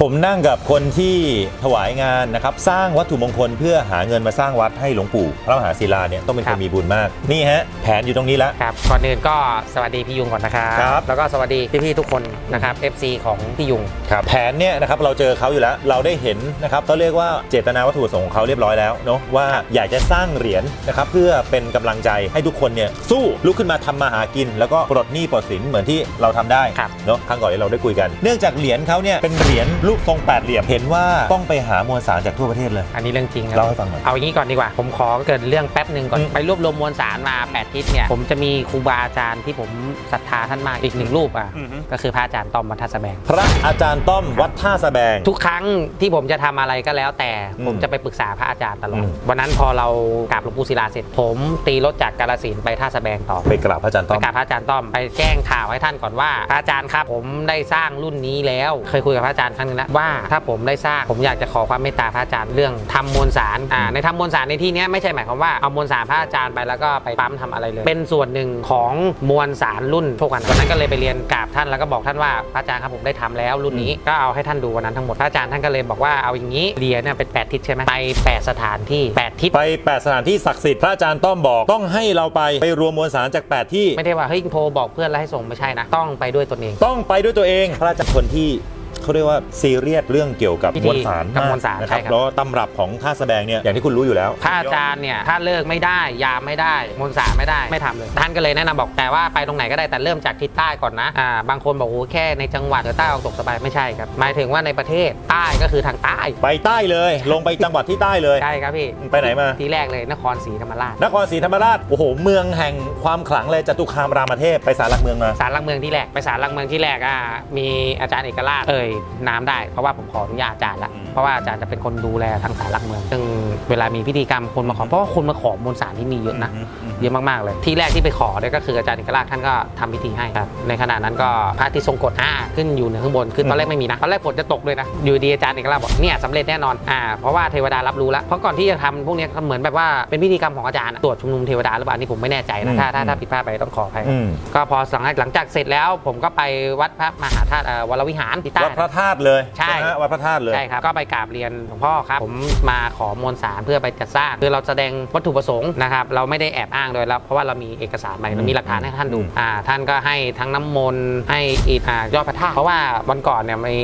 ผมนั่งกับคนที่ถวายงานนะครับสร้างวัตถุมงคลเพื่อหาเงินมาสร้างวัดให้หลวงปู่พระมหาศิลาเนี่ยต้องเป็นคครันบ มีบุญมาก นี่ฮะ แผนอยู่ตรงนี้แล้วครับก่อนอื่นก็สวัสดีพี่ยุงก่อนนะครับครับ แล้วก็สวัสดีพี่ๆทุกคนนะครับ FC ของพี่ยุง ครับแผนเนี่ยนะครับเราเจอเขาอยู่แล้ว เราได้เห็นนะครับเขาเรียกว่าเจตนาวัตถุประสงค์ของเขาเรียบร้อยแล้วเนาะว่าอยากจะสร้างเหรียญนะครับเพื่อเป็นกำลังใจให้ทุกคนเนี่ยสู้ลุกขึ้นมาทำมาหากิน แล้วก็ปลดหนี้ปลดสินเหมือนที่เราทำได้ครับ เนาะครั้งก่อนที่เราได้คุยกัน เนื่องจากเหรียญเขาเนี่ยเป็นเหรียญรูปทรงแปดเหลี่ยม เห็นว่าต้องไปหามวลสารจากทั่วประเทศเลย อันนี้เรื่องจริงครัเล่าให้ฟังหน่อย เอาอย่างนี้ก่อนดีกว่า ผมขอเกริดเรื่องแป๊บหนึ่งก่อนอืมไปรวบรวมมวลสารมา8ทิศเนี่ย ผมจะมีครูบาอาจารย์ที่ผมศรัทธาท่านมากอีกหนึ่งรูปอะก็คือพระอาจารย์ต้อมวัดท่าสะแบง พระอาจารย์ต้อมวัดท่าสะแบง ทุกครั้งที่ผมจะทำอะไรก็แล้วแต่ อืมผมจะไปปรึกษาพระอาจารย์ตลออืดมวันนั้นพอเรากราบหลวงปู่ศิลาเสร็จ ผมตีรถจากกาลสินธุ์ไปท่าสะแบงต่อ ไปกราบพระอาจารย์ไปต้อมกราบพระอาจารย์ต้อมไปแจ้งข่าวให้ท่านก่อนว่าพระอาจารย์ครับผมได้สร้างรุ่นนี้แล้ว เคยคุยกับพระอาจารย์ครั้งนึงแล้วว่าถ้าผมได้สร้างผมอยากจะขอความเมตตาพระอาจารย์เรื่องทำมวลสารอ่าในทำมวลสารในที่เนี้ยไม่ใช่หมายความว่าเอามวลสารพระอาจารย์ไปแล้วก็ไปปั๊มทำอะไรเลย เป็นส่วนหนึ่งของมวลสารรุ่นโชควันวันนั้นก็เลยไปเรียนกราบท่านแล้วก็บอกท่านว่าพระอาจารย์ครับผมได้ทำแล้วรุ่นนี้ก็เอาให้ท่านดูวันนั้นทั้งหมดพระอาจารย์ท่านก็เลยบอกว่าเอาอย่างนี้เรียนเนี่ยเป็นแปดทิศใช่ไหมไปแปดสถานที่แปดทิศไปแปดสถานที่ศักดิ์สิทธิ์พระอาจารย์ต้อมบอกต้องให้เราไปไปรวมมวลสารจาก 8 ที่ไม่ได้ว่าเฮ้ยโทรบอกเพื่อนแล้วให้ส่งไม่ใช่นะต้องไปด้วยตนเอง ต้องไปด้วยตัวเองพระอาจารย์คนที่ เขาเรียกว่าซีเรียสเรื่องเกี่ยวกับพิธีมวลสารกับมากมวลสารนะคใช่รับครับ แล้วตำรับของท่าแสดงเนี่ยอย่างที่คุณรู้อยู่แล้วพระอาจารย์เนี่ยถ้าเลิกไม่ได้ยามไม่ได้มนต์สารไม่ได้ไม่ทำเลยท่านก็เลยแนะนำบอกแต่ว่าไปตรงไหนก็ได้แต่เริ่มจากทิศใต้ก่อนนะอ่าบางคนบอกโอ้แค่ในจังหวัดเหนือใต้ออกตกสบายไม่ใช่ครับหมายถึงว่าในประเทศใต้ก็คือทางใต้ไปใต้เลย ลงไปจังหวัดที่ใต้เลย ใช่ครับพี่ไปไหนมา ที่แรกเลยนครศรีธรรมราชนครศรีธรรมราชโอ้โหเมืองแห่งความขลังเลยจตุคามรามเทพไปสารหลักเมืองมา สารหลักเมืองที่แรกไปสารหลักเมืองที่แรกอะมีอาจารย์เอกราชเอ่ยน้ำได้เพราะว่าผมขออนุญาตอาจารย์ละอืมเพราะว่าอาจารย์จะเป็นคนดูแลทางสารหลักเมือง ซึ่งเวลามีพิธีกรรมคนมาขอเพราะว่าคนมาขอมวลสารที่มีเยอะนะเยอะมากๆเลย ที่แรกที่ไปขอเนี่ยก็คืออาจารย์เอกราชท่านก็ทำพิธีให้ครับในขณะนั้นก็พระอาทิตย์ทรงกฎห้าขึ้นอยู่เหนือข้างบนคือตอนแรกไม่มีนะตอนแรกฝนจะตกด้วยนะอยู่ดีอาจารย์เอกราชบอกเนี่ยสำเร็จแน่นอนอ่าเพราะว่าเทวดารับรู้แล้วเพราะก่อนที่จะทำพวกเนี้ยเหมือนแบบว่าเป็นพิธีกรรมของอาจารย์อะตรวจชุมนุมเทวดาหรือเปล่าอันนี่ผมไม่แน่ใจอืนะมถ้าถ้าอืมถ้าผิดพลาดไปต้องขออภัยอืมก็พอหลังหลังจากเสร็จแล้วผมก็ไปวัดพระมหาธาตุเอ่อวรวิหารที่ใต้วัดพระธาตุเลยใช่ ไหมฮะวัดพระธาตุเลย ใช่ครับ ก็ไปกราบเรียนหลวงพ่อครับ ผมมาขอมวลสารเพื่อไปจัดสร้าง คือเราแสดงวัตถุประสงค์นะครับ เราไม่ได้แอบอ้างโดยแล้ว เพราะว่าเรามีเอกสารใหม่เรามีหลักฐานให้ท่านดู อืม อ่า ท่านก็ให้ทั้งน้ำมนต์ให้อิฐอ่ายอดพระธาตุ เพราะว่าวันก่อนเนี่ยมี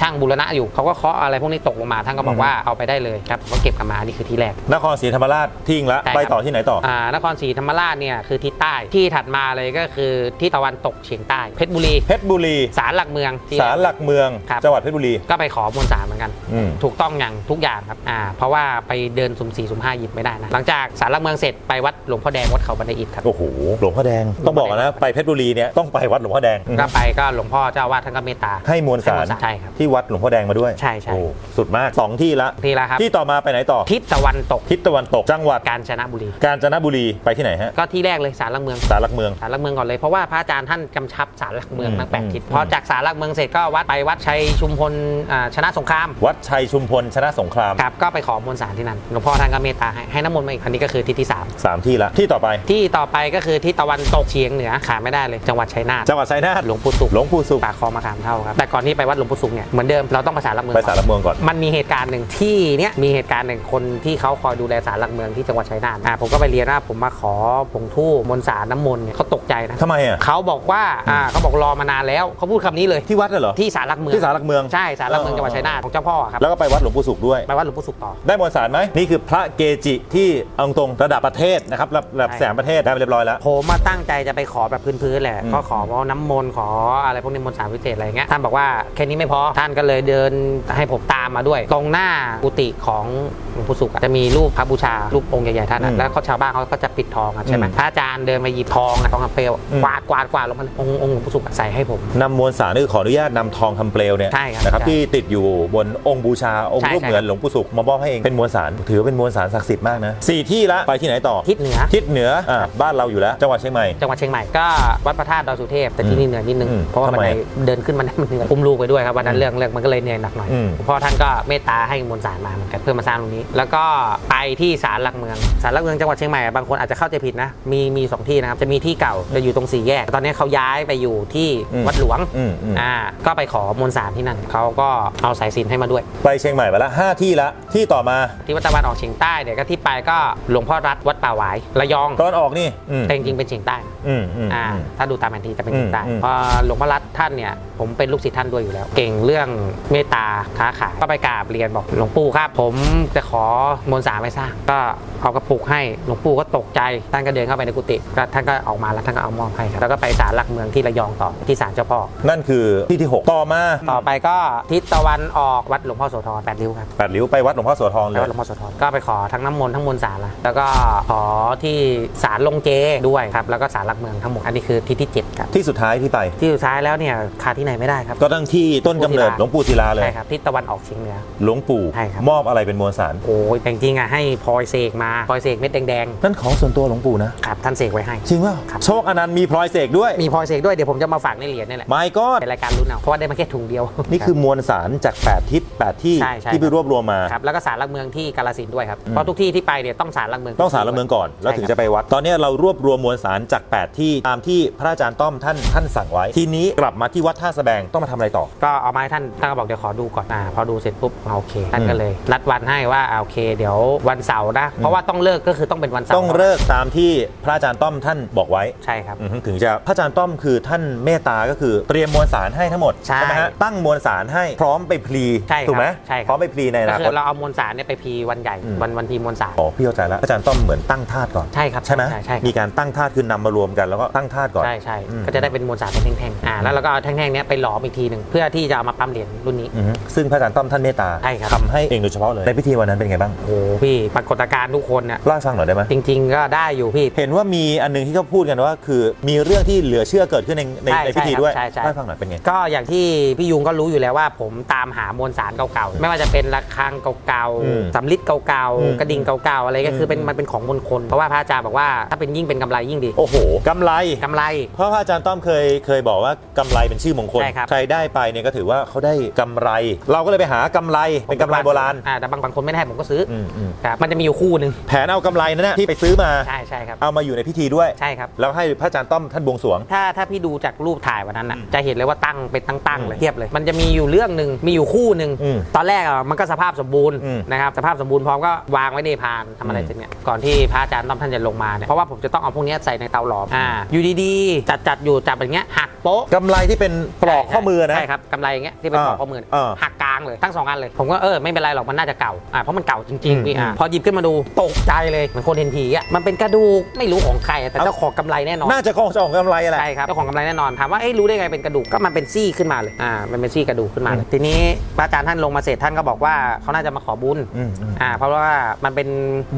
ช่างบูรณะอยู่ เขาก็เคาะอะไรพวกนี้ตกลงมา ท่านก็บอกว่าเอาไปได้เลยครับผมก็เก็บกลับมา นี่คือที่แรก นครศรีธรรมราชทิ้งละใช่ครับ ไปต่อที่ไหนต่อ อ่านครศรีธรรมราชเนี่ยคือทิศใต้ ที่ถัดมาเลยก็คือที่ตะวันตกเฉียงใต้ เพชรบุรี เพชรบุรี ศาลหลักเมืองที่ ศาลหลักเมืองครับ จังหวัดเพชรบุรี ก็ไปขอมวลสารเหมือนกัน อืม ถูกต้องอย่างทุกอย่างครับอ่าเพราะว่าไปเดินสุ่มสี่สุ่มห้าหยิบไม่ได้นะ หลังจากสารหลักเมืองเสร็จไปวัดหลวงพ่อแดงวัดเขาบันไดอิฐครับ โอ้โห หลวงพ่อแดง ต้องบอกก่อนนะ ไปเพชรบุรีเนี่ยต้องไปวัดหลวงพ่อแดงก็ไปก็หลวงพ่อเจ้าอาวาดท่านก็เมตตาให้มวลสารให้มวลสารใช่ครับที่วัดหลวงพ่อแดงมาด้วยใช่ใช่ โอ้สุดมากสองที่ละ ทีละครับ ที่ต่อมาไปไหนต่อ ทิศตะวันตกทิศตะวันตก จังหวัดกาญจนบุรี กาญจนบุรีไปที่ไหนฮะ ก็ที่แรกเลยสารหลักเมืองศาลหลักเมือง สารหลักเมืองก่อนเลยเพราะว่าพระอาจารย์ท่านกำชับสารหลักเมืองอืมทั้งแปดทิศอืมพอจากสารหลักเมืองเสร็จก็วัดไปวัดชัยชุมพลอ่าชนะสงคราม วัดชัยชุมพลชนะสงครามครับก็ไปขอมวลสารที่นั่นหลวงพ่อท่านก็เมตตาให้ให้น้ำมนต์มาอีกอันนี้ก็คือทิศที่สามสามที่ละที่ต่อไปที่ต่อไปก็คือที่ตะวันตกเฉียงเหนือขาดไม่ได้เลยจังหวัดชัยนาทจังหวัดชัยนาทหลวงปู่สุขหลวงปู่สุขปากคลองมะขามเท่าครับแต่ก่อนที่ไปวัดหลวงปู่สุขเนี่ยเหมือนเดิมเราต้องไปศาลหลักเมืองไปศาลหลักเมืองก่อนมันมีเหตุการณ์หนึ่งที่เนี้ยมีเหตุการณ์หนึ่งคนที่เขาคอยดูแลศาลหลักเมืองที่จังหวัดชัยนาทอ่าผมก็ไปเรียนว่าผมมาขอผงทูบมนต์สารน้ำมนต์เนี่ยเขาตกใจนะทำไมอะเขาบอกว่าอ่าเขาบอกรอมานานแล้วเขาพูดคำนี้เลยที่วัดเหรอที่ศาลหลักเมืองที่ศาลหลักเมืองใช่ศาลหลักเมืองจังหวัดชัยนาทของเจ้าพ่อครับแล้วก็ไปวัดหลวงปู่สุขด้วยไปวัดหลวงปู่สุขต่อได้มวลสารไหมนี่คือพระเกจิที่เอาตรงระดับประเทศนะครับระระดับใช่แสงประเทศได้ไปเรียบร้อยแล้วผมมาตั้งใจจะไปขอแบบพื้นๆแหละอืมก็ขอเพราะน้ำมนต์ขออะไรพวกนี้มนต์สารพิเศษอะไรเงี้ยท่านบอกว่าแค่นี้ไม่พอท่านก็เลยเดินให้ผมตามมาด้วย ตรงหน้ากุฏิของหลวงปู่สุขอะจะมีรูปพระบูชารูปองค์ใหญ่ๆท่านอะแล้วเขาชาวบ้านเขาก็จะปิดทองอะใช่ไหมพระอาจารย์เดินมาหยิบทองอะทองคำเปลวกวาดกวาดกวาดลงมาองค์องค์หลวงปู่สุขอะใส่ให้ผมนำมวลสารนี่ขออนุญาตนำทองคำเปลวเนี่ยใช่ครับนะครับใช่ที่ติดอยู่บนองค์บูชาองค์ใช่รูปใช่เหมือนหลวงปู่สุขมามอบให้เองเป็นมวลสารถือว่าเป็นมวลสารศักดิ์สิทธิ์มากนะสี่ที่ละไปที่ไหนต่อทิศเหนือ ทิศเหนืออะบ้านเราอยู่แล้วจังหวัดเชียงใหม่ จังหวัดเชียงใหม่ก็วัดพระธาตุดอยสุเทพแต่ที่นี่เหนื่อยนิดนึงอืมเพราะว่าทำมันไมไดเดินขึ้นมันได้มันเหนื่อยอุ้มลูกไปด้วยครับวันนั้นเรื่องเรื่องมันก็เลยเหนื่อยหนักหน่อยอืมหลวงพ่อท่านก็เมตตาให้มวลสารมาเหมือนกันเพื่อมาสร้างตรงนี้ แล้วก็ไปที่ศาลหลักเมืองศาลหลักเมืองจังหวัดเชียงใหม่บางคนอาจจะเข้าใจผิดนะมีมีสองที่นะครับจะมีที่เก่าจะอยู่ตรงสี่แยก ตอนนี้เขาย้ายไปอยู่ที่อืมวัดหลวงอืมอืม อ่าก็ไปขอมวลสารที่นั่นเขาก็เอาสายสิญจนให้มาด้วย ไปเชียงใหม่มาละห้าที่ละที่ต่อมาที่วัดตะวันออกเฉียงใต้เนี่ยก็ที่ไปก็หลวงพ่อรัฐวัดป่าหวายระยองตอนออกนี่อืมแต่จริงๆเป็นเฉียงใต้อืมอืม อ่าอืมถ้าดูตามแผนที่จะเป็นเฉียงใต้อืมอืม เพอหลวงพ่อรัฐท่านเนี่ยผมเป็นลูกศิษย์ท่านด้วยอยู่แล้ว เก่งเรื่องเมตตาค้าขายก็ไปกราบเรียนบอกหลวงปู่ครับ ผมจะขอมวลสารไปสร้างก็เอากระปุกให้หลวงปู่ก็ตกใจท่านก็เดินเข้าไปในกุฏิก็ท่านก็ออกมาแล้วท่านก็เอามอบให้ครับแล้วก็ไปศาลหลักเมืองที่ระยองต่อที่ศาลเจ้าพ่อ นั่นคือที่ที่ 6 ต่อมาต่อไปก็ทิศตะวันออกวัดหลวงพ่อโสธรแปดริ้วครับแปดริ้วไปวัดหลวงพ่อโสธรเลแล้วย วัดหลวงพ่อโสธรก็ไปขอทั้งน้ำมนต์ทั้งมนต์สารละแล้วก็ขอที่ศาลลงเจด้วยครับแล้วก็ศาลหลักเมืองทั้งหมดอันนี้คือทิศที่เจ็ดครับที่สุดท้ายที่ไป ที่สุดท้ายแล้วเนี่ยขาดที่ไหนไม่ได้ครับ ก็ตั้งที่ต้นกำเนิดหลวงปู่ศิลาเลย ใช่ครับทิศตะวันออกเฉียงเหนือ หลวงปู่ใช่ครับ มอบอะไรเป็นมวลสาร โอ้ยแต่จริงๆอะให้พลอยเสกมาพลอยเสกเม็ดแดงนั่นของส่วนตัวหลวงปู่นะ ๆครับท่านเสกไว้ให้ จริงเปล่าครับ โชคอนันต์มีพลอยเสกด้วย มีพลอยเสกด้วยเดี๋ยวผมจะมาฝากในเหรียญนี่แหละไม่ก็เป็นรายการรุ่นเอาเพราะว่าได้มาแค่ถุงเดียวนี่คือมวลสารจาก 8 ทิศ 8 ที่ใช่ใช่ที่ไปรวบรวมมา ครับแล้วก็ศาลหลักเมืองที่กาลสินธุ์ด้วยครับอืมเพราะทุกที่ที่ไปเนี่ยต้องศาลหลักเมืองต้องสารละเมืองก่อน แล้วถึงจะไปวัด ตอนนี้เรารวบรวมมวลสารจาก 8 ที่ตามที่พระอาจารย์ต้อมท่านท่านสั่งไว้ ทีนี้กลับมาที่วัดท่าสะแบงต้องมาทำอะไรต่อ ก็เอามาให้ท่านท่านก็บอกเดี๋ยวขอดูก่อนอ่าพอดูเสร็จปุ๊บอ่าโอเค ท่านก็เลย นัดวันให้ว่าอ่าโอเค เดี๋ยววันเสาร์นะ เพราะว่าต้องเลิกก็คือต้องเป็นวันเสาร์ต้องเลิกตามที่พระอาจารย์ต้อมท่านบอกไว้ใช่ครับ อือฮึถึงจะพระอาจารย์ต้อมคือท่านเมตตาก็คือเตรียมมวลสารให้ทั้งหมดใช่ไหมฮะตั้งมวลสารให้พร้อมไปพลีใช่ครับถูกไหมใช่ครับ พร้อมไปพลีในอก็นาคืคต อเราเอามวลสารเนี่ยไปพีวันใหญ่อืม วันวันพีมวลสาร อ๋อพี่เข้าใจแล้วพระอาจารย์ต้อมเหมือนตั้งธาตุก่อน ใช่ครับใช่ไหมใช่ใช่ครับ มีการตั้งธาตุคือนำมารวมกันแล้วก็ตั้งธาตุก่อน ใช่ใช่อืม ก็จะได้เป็นมวลสารเป็นแท่งๆอ่าแล้วเราก็เอาแท่งๆเนี้ยไปหลอมอีกทีหนึ่งเพื่อที่จะเอามาปั๊มเหรียญรุ่นนี้ อือฮึซึ่งพระอาจารย์ต้อมท่านเมตตาใช่ครับ ทำให้เองโดยเฉพาะเลยในพิธีวันนั้นเป็นไงบ้างโอ้โหพี่ปรากฏการณ์ทุกคนเนี่ยเล่าให้ฟังหน่อยได้ไหมจริง ๆ ก็ได้อยู่พี่ เห็นว่ามีอันหนึงที่เขาพูดกันว่า คือมีเรื่องที่เหลือเชื่อเกิดขึ้นในในใช่ในพิธีด้วยใช่ใช่เล่าให้ฟังหน่อยเป็นไง ก็อย่างที่พี่ยุงก็รู้อยู่แล้วว่า ผมตามหามวลสารเก่าๆ ไม่ว่าจะเป็นระฆังเก่าอืมๆสำลิดเก่าอืม ๆ กระดิ่งเก่าๆ อะไรก็คือเป็นอืมมันเป็นของมงคลเพราะว่าพระอาจารย์บอกว่าถ้าเป็นยิ่งเป็นกำไรยิ่งดีโอ้โหกำไร กำไร เพราะพระอาจารย์ต้อมเคยเคยบอกว่ากำไรเป็นชื่อมงคลใช่ครับ ใครได้ไปเนี่ยก็ถือว่าเขาได้กำไร เราก็เลยไปหากำไรเป็นกำไรโบราณอ่าแต่บางบางคนไม่ได้ให้ผมก็ซื้อออืมอืมครับมันจะมีอยู่คู่หนึ่งแผนเอากำไรนั้นนะที่ไปซื้อมา ใช่ใช่ครับเอามาอยู่ในพิธีด้วย ใช่ครับ แล้วให้พระอาจารย์ต้อมท่านบวงสรวง ถ้าถ้าพี่ดูจากรูปถ่ายวันนั้นน่ะอืมจะเห็นเลยว่าตั้งเป็นตั้งๆเลยอืมเทียบเลยมันจะมีอยู่เรื่องหนึ่งมีอยู่คู่หนึ่งอืมตอนแรกอะมันก็สภาพสมบูรณ์อืมนะครับสภาพสมบูรณ์พร้อมก็วางไว้ในพานทำอะไรอืม เสร็จเนี่ยก่อนที่พระอาจารย์ต้อมท่านจะลงมาเนี่ยเพราะว่าผมจะต้องเอาพวกเนี้ยใส่ในเตาหลอมอ่าอยู่ดีๆจัดจัดอยู่จับอย่างเงี้ยหักโป๊ะ กำไรที่เป็นปลอกข้อมือนะ ใช่ครับกำไรอย่างเงี้ยที่เป็นปลอกข้อมือเนี่ยอ่าหักกลางเลยทั้งสองอันเลย ผมก็เออไม่เป็นไรหรอกมันน่าจะเก่าอ่าเพราะมันเก่าจริงอืมๆพี่อ่าอืมพอหยิบขึ้นมาดูตกใจเลยเหมือนคนเห็นผีอะมันเป็นกระดูกไม่รู้ของใครแต่เจ้าของกำไรแน่นอนน่าจะของเจ้าของกำไรแหละ ใช่ครับเจ้าของกำไรแน่นอนถามว่าเอ๊ะรู้ได้ไงเป็นกระดูกก็มันเป็นซี่ขึ้นมาเลยอ่ามันเป็นซี่กระดูกขึ้นมาเลยทีนี้พระอาจารย์ท่านลงมาเสร็จท่านก็บอกว่าเขาน่าจะมาขอบุญอืมอืม อ่าเพราะว่ามันเป็น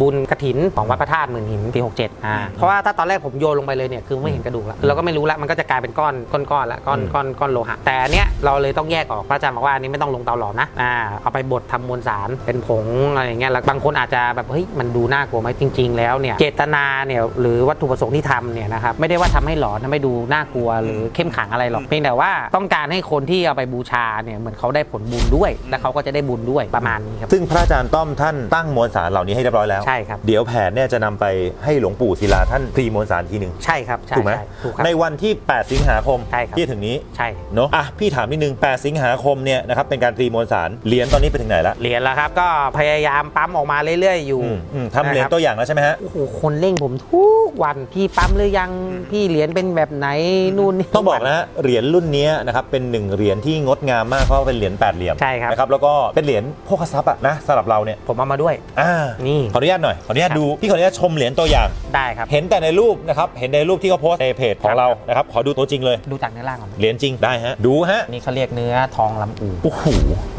บุญกระถินของวัดพระธาตุหมื่นหินปี67อ่าเพราะว่าถ้าตอนแรกผมโยนลงไปเลยเนี่ยคือไม่เห็นกระดูกแล้วเราก็ไม่รู้แล้วมันก็จะกลายเป็นก้อนก้อนก้อนละก้อนอืมก้อนก้อนโลหะแต่อันเนี้ยเราเลยต้องแยกออกพระอาจารย์บอกว่าอันนี้ไม่ต้องลงเตาหลอมนะอ่าเอาไปบดทำมวลสารเป็นผงอะไรอย่างเงี้ยแล้วบางคนอาจจะแบบเฮ้ยมันดูน่ากลัวไหมจริง ๆ แล้วเนี่ยเจตนาเนี่ยหรือวัตถุประสงค์ที่ทำเนี่ยนะครับไม่ได้ว่าทำให้หลอนทำให้ดูน่ากลัวหรือเข้มขลังอะไรหรอกเพียงแต่ว่าต้องการให้คนที่เอาไปบูชาเนี่ยเหมือนเขาได้ผลบุญด้วย และเขาก็จะได้บุญด้วยประมาณนี้ครับ ซึ่งพระอาจารย์ต้อมท่านตั้งมวลสารเหล่านี้ให้เรียบร้อยแล้ว ใช่ครับ เดี๋ยวแผนเนี่ยจะนำไปให้หลวงปู่ศิลาท่านพรีมวลสารทีหนึ่งใช่ครับใช่ถูกไหมใช่ถูกครับ ในวันที่ 8 สิงหาคมใช่ครับ ที่จะถึงนี้ใช่ เนาะอะพี่ถามนิดนึง 8 สิงหาคมเนี่ยนะครับเป็นการพรีมวลสารเหรียญตอนนี้ไปถึงไหนละเหรียญแล้วครับ ก็พยายามปั๊มออกมาเรื่อยๆ อยู่อืมอืมทำเหรียญนะครับตัวอย่างแล้วใช่ไหมฮะ โอ้โหคนเร่งผมทุกวันพี่ปั๊มหรือยังพี่เหรียญเป็นแบบไหนนู่นนี่ ต้องบอกนะฮะเหรียญรุ่นเนี้ยนะครับเป็นหนึ่งเหรียญที่งดงามมากเพราะว่าเป็นเหรียญแปดเหลี่ยมใช่ครับ นะครับแล้วก็เป็นเหรียญโภคทรัพย์อะนะสำหรับเราเนี่ยผมเอามาด้วย อ่านี่ ขออนุญาตหน่อยขออนุญาตครับดูพี่ขออนุญาตชมเหรียญตัวอย่าง ได้ครับ เห็นแต่ในรูปนะครับเห็นในรูปที่เขาโพสต์ในเพจของเรานะครับขอดูตัวจริงเลยดูจากเนื้อร่างก่อนเหรียญจริงได้ฮะดูฮะ นี่เขาเรียกเนื้อทองลำอูโอ้โห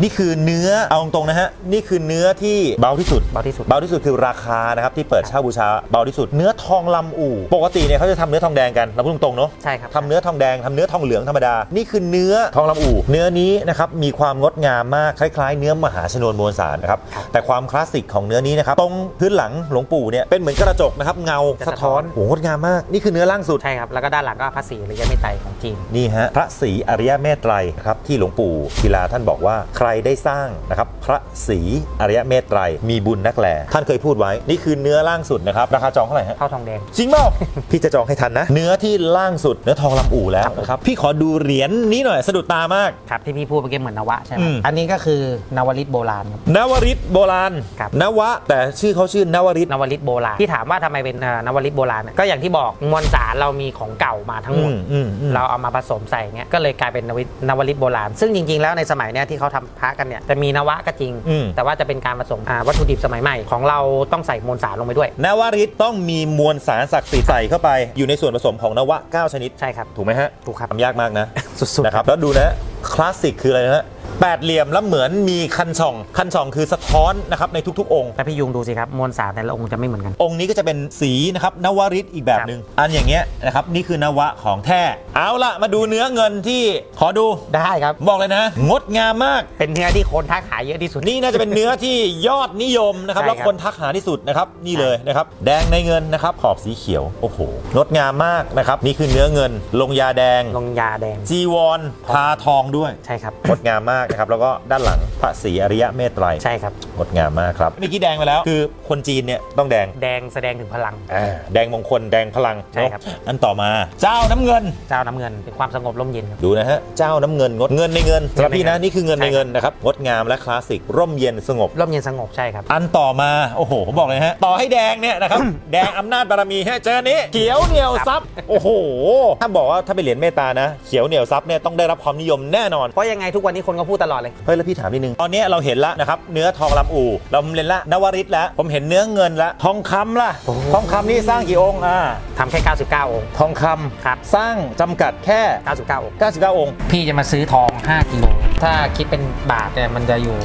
นี่คือเนื้อ เอาตรงๆนะฮะ นี่คือเนื้อที่เบาที่สุด เบาที่สุด เบาที่สุดคือราคานะครับที่เปิดเช่าบูชาเบาที่สุด เนื้อทองลำอู่ ปกติเนี่ยเขาจะทำเนื้อทองแดงกันเราพูดตรงๆเนาะใช่ครับ ทำเนื้อทองแดงทำเนื้อทองเหลืองธรรมดา นี่คือเนื้อทองลำอู่เนื้อนี้นะครับมีความงดงามมากคล้ายๆ เนื้อมหาชนวนมวลสารนะครับครับแต่ความคลาสสิกของเนื้อนี้นะครับตรงพื้นหลังหลวงปู่เนี่ยเป็นเหมือนกระจกนะครับเงาจะสะสะท้ท้ออนนโอ้โหงดงามมากนี่คือเนื้อล่างสุดใช่ครับแล้วก็ด้านหลังก็พระศรีหรือยะเมตไตรของจีนนี่ฮะพระศรีอริยเมตไตรครับที่หลวงปู่ศิลาท่านบอกว่าใครได้สร้างนะครับพระศรีอริยเมตไตรมีบุญนักแลท่านเคยพูดไว้ นี่คือเนื้อล่างสุดนะครับราคาจองเท่าไหร่ฮะเข้าทองแดงจริงเปล่าพี่จะจองให้ทันนะ เนื้อที่ล่างสุดเนื้อทองลำอู่แล้วนะครับพี่ขอดูเหรียญนี้หน่อยสะดุดตามากาก ครับที่พี่พูดเมื่อกี้เหมือนนวะใช่ไหมอืม อันนี้ก็คือนวลิตโบราณครับ นวริตโบราณครับ นวะ แต่ชื่อเขาชื่อนวริต นวลิตโบราณที่ถามว่าทำไมเป็นเอ่อนวลิตโบราณเนี่ยก็อย่างที่บอกมวลสารเรามีของเก่ามาทั้งหมด อืมอืมอืม เราเอามาผสมใส่เนี่ยก็เลยกลายเป็นนวินวลิตโบราณ ซึ่งจริง ๆ แล้วในสมัยเนี้ยที่เขาทำพระกันเนี่ยจะมีนวะก็จริง อืม แต่ว่าจะเป็นการผสมอ่าวัตถุดิบสมัยใหม่ของเราต้องใส่มวลสารลงไปด้วย นวริตต้องมีมวลสารศักดิ์สิทธิ์ใส่เข้าไป อยู่ในส่วนผสมของนวะ 9 ชนิด ใช่ครับ ถูกไหมฮะถูกครับ ทำยากมากนะ สุดๆ นะครับ แล้วดูนะ คลาสสิกคืออะไรนะฮะ แปดเหลี่ยมแล้วเหมือนมีคันช่อง คันช่องคือสะท้อนนะครับในทุกๆ องค์ แต่พี่ยุงดูสิครับมวลสารแต่ละองค์จะไม่เหมือนกัน องค์นี้ก็จะเป็นสีนะครับนวริตอีกแบบหนึ่งอันอย่างเงี้ยนะครับนี่คือนวะของแท้เอาละมาดูเนื้อเงินที่ขอดูได้ครับ บอกเลยนะ งดงามมาก เป็นเนื้อที่คนทักหาเยอะที่สุด นี่น่าจะเป็นเนื้อที่ยอดนิยมนะครับใช่ครับ แล้วคนทักหาที่สุดนะครับนี่เลยนะครับแดงในเงินนะครับขอบสีเขียวโอ้โหงดงามมากนะครับนี่คือเนื้อเงิน ลงยาแดงลงยาแดงจีวรทาทองด้วย ใช่ครับ งดงามมากนะครับ แล้วก็ด้านหลังพระศรีอริยะเมตไตรใช่ครับ งดงามมากครับเมื่อกี้แดงไปแล้ว คือคนจีนเนี่ยต้องแดงแดงแสดงถึงพลัง อ่าแดงมงคลแดงพลังใช่ครับ เนอะอันต่อมาเจ้าน้ำเงิน เจ้าน้ำเงินเป็นความสงบร่มเย็นครับ ดูนะฮะเจ้าน้ำเงินงดเงินในเงินสำหรับพี่นะนี่คือเงินในใช่ครับเงินนะครับงดงามและคลาสสิกร่มเย็นสงบ ร่มเย็นสงบใช่ครับ อันต่อมา โอ้โห ผมบอกเลยฮะ ต่อให้แดงเนี่ยนะครับ แดงอำนาจบารมีฮะเจอนี้ เขียวเหนียวซับโอ้โห ถ้าบอกว่าถ้าเป็นเหรียญเมตตานะ เขียวเหนียวซับเนี่ยต้องได้รับความนิยมแน่นอน เพราะยังไงทุกวันนี้คนก็พูดตลอดเลย เฮ้ยแล้วพี่ถามนิดนึง ตอนนี้เราเห็นละนะครับเนื้อทองลำอู่เราเล่นละนวริตแล้วผมเห็นเนื้อเงินละทองคำล่ะโอ้โห ทองคำนี่สร้างกี่องค์อ่าทำแค่ 99 องค์ ทองคำครับ สร้างจำกัดแค่ 99 องค์ 99 องค์ พี่จะมาซื้อทอง 5กิโล ถ้าคิดเป็นบาทเนี่ยมันจะอยู่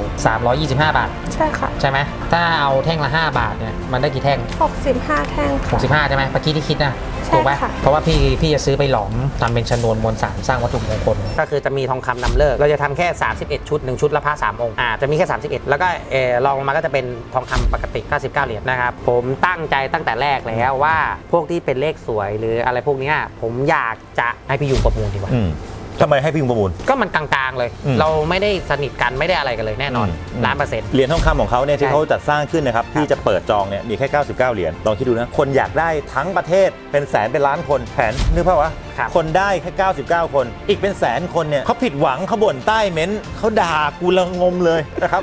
325 บาท ใช่ค่ะ ใช่ไหมถ้าเอาแท่งละ 5 บาทเนี่ยมันได้กี่แท่ง 65 แท่งค่ะ 65 ใช่ไหมเมื่อกี้ที่คิดนะใช่ถูกไหมค่ะ เพราะว่าพี่พี่จะซื้อไปหลอมทำเป็นชนวนมวลสารสร้างวัตถุมงคล ก็คือจะมีทองคำนำเลิก เราจะทำแค่ 31 ชุด 1 ชุดละผ้า3องค์อ่าจะมีแค่ 31 แล้วก็เออรองลงมาก็จะเป็นทองคำปกติ 99 เหรียญนะครับ ผมตั้งใจตั้งแต่แรกแล้วว่าพวกที่เป็นเลขสวยหรืออะไรพวกเนี้ยผมอยากจะให้พี่อยู่ประมูลดีกว่า อืม ทำไมให้พี่ยุงประมูล ก็มันกลางๆเลย อืมเราไม่ได้สนิทกันไม่ได้อะไรกันเลยแน่นอนอืม ล้านเปอร์เซ็นต์ เหรียญทองคำของเขาเนี่ยที่ใช่เขาจัดสร้างขึ้นนะครับที่จะเปิดจองเนี่ยมีแค่ 99 เหรียญลองคิดดูนะ คนอยากได้ทั้งประเทศเป็นแสนเป็นล้านคนแผนนึกภาพวะครับ คนได้แค่ 99 คน อีกเป็นแสนคนเนี่ยเขาผิดหวังเขาบ่นใต้เม้นต์เขาด่ากูละงมเลยนะครับ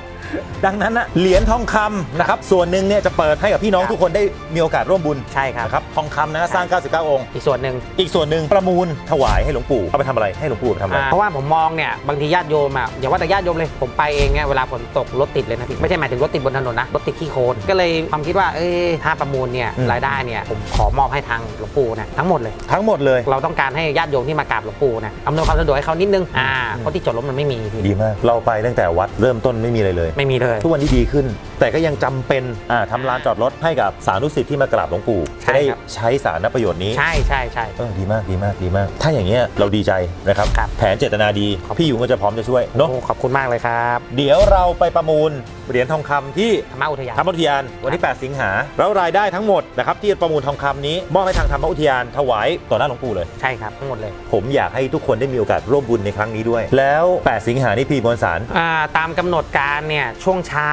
ดังนั้นนะเหรียญทองคำนะครับส่วนหนึ่งเนี่ยจะเปิดให้กับพี่น้องครับทุกคนได้มีโอกาสร่วมบุญใช่ครับ นะครับทองคำนะสร้าง 99 องค์ อีกส่วนหนึ่ง อีกส่วนหนึ่งประมูลถวายให้หลวงปู่เอาไปทำอะไรให้หลวงปู่ไปทำอะไรอ่าเพราะว่าผมมองเนี่ยบางทีญาติโยมอะอย่าว่าแต่ญาติโยมเลยผมไปเองเนี่ยเวลาฝนตกรถติดเลยนะพี่ไม่ใช่หมายถึงรถติดบนถนนนะรถติดขี้โคลนก็เลยความคิดว่าเอ้ยถ้าประมูลเนี่ยอืม รายได้เนี่ยผมขอมอบให้ทางหลวงปู่นะทั้งหมดเลย ทั้งหมดเลย เราต้องการให้ญาติโยมที่มากราบหลวงปู่นะอำนวยความสะดวกให้เขานิดนึงอ่าเพราะที่จอดรถมันไม่มีพี่ ดีมาก เราไปตั้งแต่วัดเริ่มต้นไม่มีอะไรเลยไม่มีเลย ทุกวันนี้ดีขึ้น แต่ก็ยังจำเป็นอ่าทำลานจอดรถให้กับสาธุสิทธิ์ที่มากราบหลวงปู่ใช่จะได้ครับ ใช้สารประโยชน์นี้ ใช่ใช่ใช่ เออดีมากดีมากดีมาก ถ้าอย่างเงี้ยเราดีใจนะครับ ครับแผนเจตนาดี ครับ พี่อยู่ก็จะพร้อมจะช่วยเนาะโอ้ขอบคุณมากเลยครับเดี๋ยวเราไปประมูลเหรียญทองคำที่ธรรมอุทยาน ธรรมอุทยานวันที่ 8 สิงหาแล้วรายได้ทั้งหมดนะครับที่ประมูลทองคำนี้ มอบให้ทางธรรมอุทยานถวายต่อหน้าหลวงปู่เลย ใช่ครับทั้งหมดเลยผมอยากให้ทุกคนได้มีโอกาสร่วมบุญในครั้งนี้ด้วย แล้ว 8 สิงหานี่พี่มวลสารอ่าตามกำหนดการเนี่ยช่วงเช้า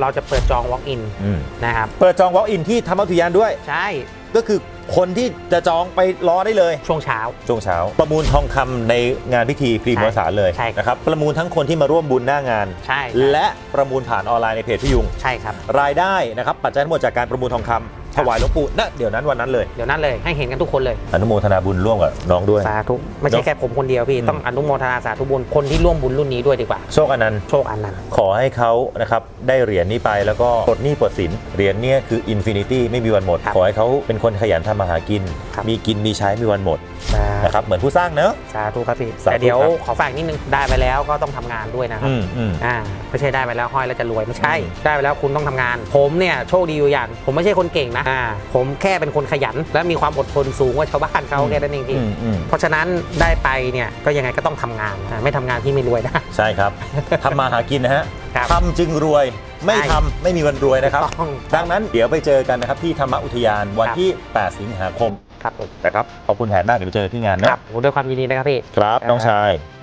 เราจะเปิดจอง walk in อืมนะครับ เปิดจอง walk in ที่ธรรมอุทยานด้วย ใช่ก็คือคนที่จะจองไปรอได้เลย ช่วงเช้า ช่วงเช้า ประมูลทองคำในงานพิธีพรีมวสารเลยใช่นะครับประมูลทั้งคนที่มาร่วมบุญหน้างาน ใช่และประมูลผ่านออนไลน์ในเพจพี่ยุง ใช่ครับ รายได้นะครับปัจจัยทั้งหมดจากการประมูลทองคำ ถวายหลวงปู่ณเดี๋ยวนั้นวันนั้นเลย เดี๋ยวนั้นเลยให้เห็นกันทุกคนเลย อนุโมทนาบุญร่วมกับน้องด้วย สาธุไม่ใช่เนอะแค่ผมคนเดียวพี่อืมต้องอนุโมทนาสาธุบุญคนที่ร่วมบุญรุ่นนี้ด้วยดีกว่า โชคอนันต์โชคอันนั้นต์ขอให้เขานะครับได้เหรียญนี้ไปแล้วก็ปลดหนี้ปลดสินเหรียญเนี่ยคืออินฟินิตี้ไม่มีวันหมด ขอให้เขาเป็นคนขยันทำมาหากิน มีกินมีใช้ไม่มีวันหมด นะครับเหมือนผู้สร้างเนอะสาธุครับพี่สาธุแต่เดี๋ยวครับขอฝากนิดนึงได้ไปแล้วก็ต้องทำงานด้วยนะครับอืมอืมอ่าไม่ใช่ได้ไปแล้วห้อยแล้วจะรวยไม่ใช่อืมได้ไปแล้วคุณต้องทำงาน ผมเนี่ยโชคดีอยู่อย่าง ผมไม่ใช่คนเก่งนะอ่าผมแค่เป็นคนขยัน และมีความอดทนสูงกว่าชาวบ้านเขาแค่นั้นเองพี่อืมอืมเพราะฉะนั้นได้ไปเนี่ยก็ยังไงก็ต้องทำงานอ่าไม่ทำงานที่ไม่รวยนะใช่ครับทำมาหากินนะฮะครับทำจึงรวย ไม่ใช่ทำไม่มีวันรวยนะครับ ต้อง ดังนั้นเดี๋ยวไปเจอกันนะครับที่ธรรมอุทยานวันครับที่ 8 สิงหาคมครับผมนะครับขอบคุณแผนมากเดี๋ยวไปเจอที่งานคนะรับโอ้ด้วยความยินดีนะครับพี่ ครับน้องชายค